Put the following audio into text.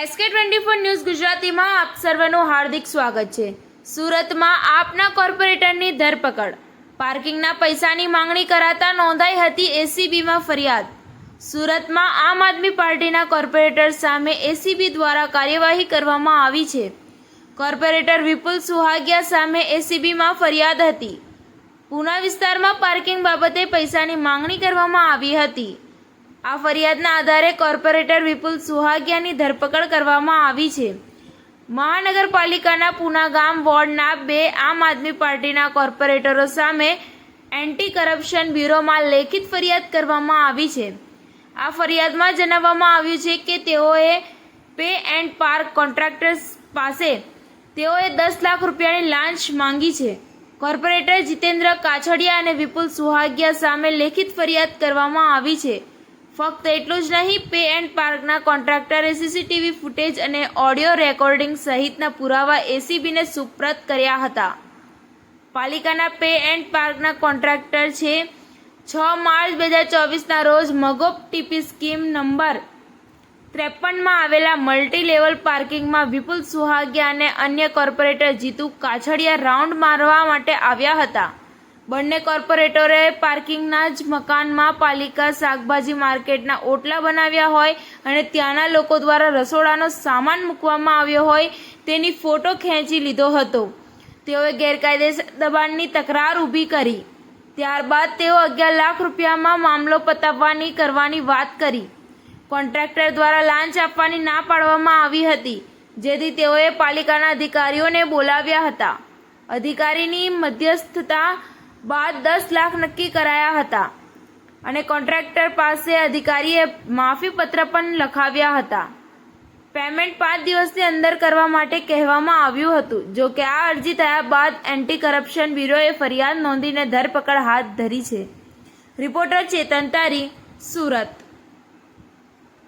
SK twenty four news ગુજરાતીમાં આપ સર્વનું હાર્દિક સ્વાગત છે. સુરતમાં આપના કોર્પોરેટરની ધરપકડ. પાર્કિંગના પૈસાની માંગણી કરાતા નોંધાઈ હતી એસીબીમાં ફરિયાદ. સુરતમાં આમ આદમી પાર્ટીના કોર્પોરેટર સામે એસીબી દ્વારા કાર્યવાહી કરવામાં આવી છે. કોર્પોરેટર વિપુલ સુહાગિયા સામે એસીબીમાં ફરિયાદ હતી. પૂના વિસ્તારમાં પાર્કિંગ બાબતે પૈસાની માંગણી કરવામાં આવી હતી. આ ફરિયાદના આધારે કોર્પોરેટર વિપુલ સુહાગિયાની ધરપકડ કરવામાં આવી છે. મહાનગરપાલિકાના પૂના ગામ વોર્ડના બે આમ આદમી પાર્ટીના કોર્પોરેટરો સામે એન્ટી કરપ્શન બ્યુરોમાં લેખિત ફરિયાદ કરવામાં આવી છે. આ ફરિયાદમાં જણાવવામાં આવ્યું છે કે તેઓએ પે એન્ડ પાર્ક કોન્ટ્રાક્ટર્સ પાસે તેઓએ દસ લાખ રૂપિયાની લાંચ માંગી છે. કોર્પોરેટર જીતેન્દ્ર કાછડિયા અને વિપુલ સુહાગિયા સામે લેખિત ફરિયાદ કરવામાં આવી છે. ફક્ત એટલું જ નહીં પે એન્ડ પાર્કના કોન્ટ્રાક્ટરે સીસીટીવી ફૂટેજ અને ઓડિયો રેકોર્ડિંગ સહિતના પુરાવા એસીબીને સુપ્રત કર્યા હતા. પાલિકાના પે એન્ડ પાર્કના કોન્ટ્રાક્ટર છે છ માર્ચ બે હજાર ચોવીસના રોજ મગોપ ટીપી સ્કીમ નંબર ત્રેપનમાં આવેલા મલ્ટી લેવલ પાર્કિંગમાં વિપુલ સુહાગિયા અને અન્ય કોર્પોરેટર જીતુ કાછડિયા રાઉન્ડ મારવા માટે આવ્યા હતા. બંને કોર્પોરેટરે પાર્કિંગના જ મકાનમાં પાલિકા શાકભાજી માર્કેટના ઓટલા બનાવ્યા હોય અને ત્યાંના લોકો દ્વારા રસોડાનો સામાન મૂકવામાં આવ્યો હોય તેની ફોટો ખેંચી લીધો હતો. તેઓએ ગેરકાયદેસર દબાણની તકરાર ઊભી કરી. ત્યારબાદ તેઓ અગિયાર લાખ રૂપિયામાં મામલો પતાવવાની કરવાની વાત કરી. કોન્ટ્રાક્ટર દ્વારા લાંચ આપવાની ના પાડવામાં આવી હતી, જેથી તેઓએ પાલિકાના અધિકારીઓને બોલાવ્યા હતા. અધિકારીની મધ્યસ્થતા બાદ દસ લાખ નક્કી કરાયા હતા. અને કોન્ટ્રાક્ટર પાસે અધિકારીએ માફી પત્ર પણ લખાવ્યા હતા. પેમેન્ટ પાંચ દિવસની અંદર કરવા માટે કહેવામાં આવ્યું હતું. જો કે આ અરજી થયા બાદ એન્ટી કરપ્શન બ્યુરોએ ફરિયાદ નોંધીને ધરપકડ હાથ ધરી છે. રિપોર્ટર ચેતન તારી, સુરત.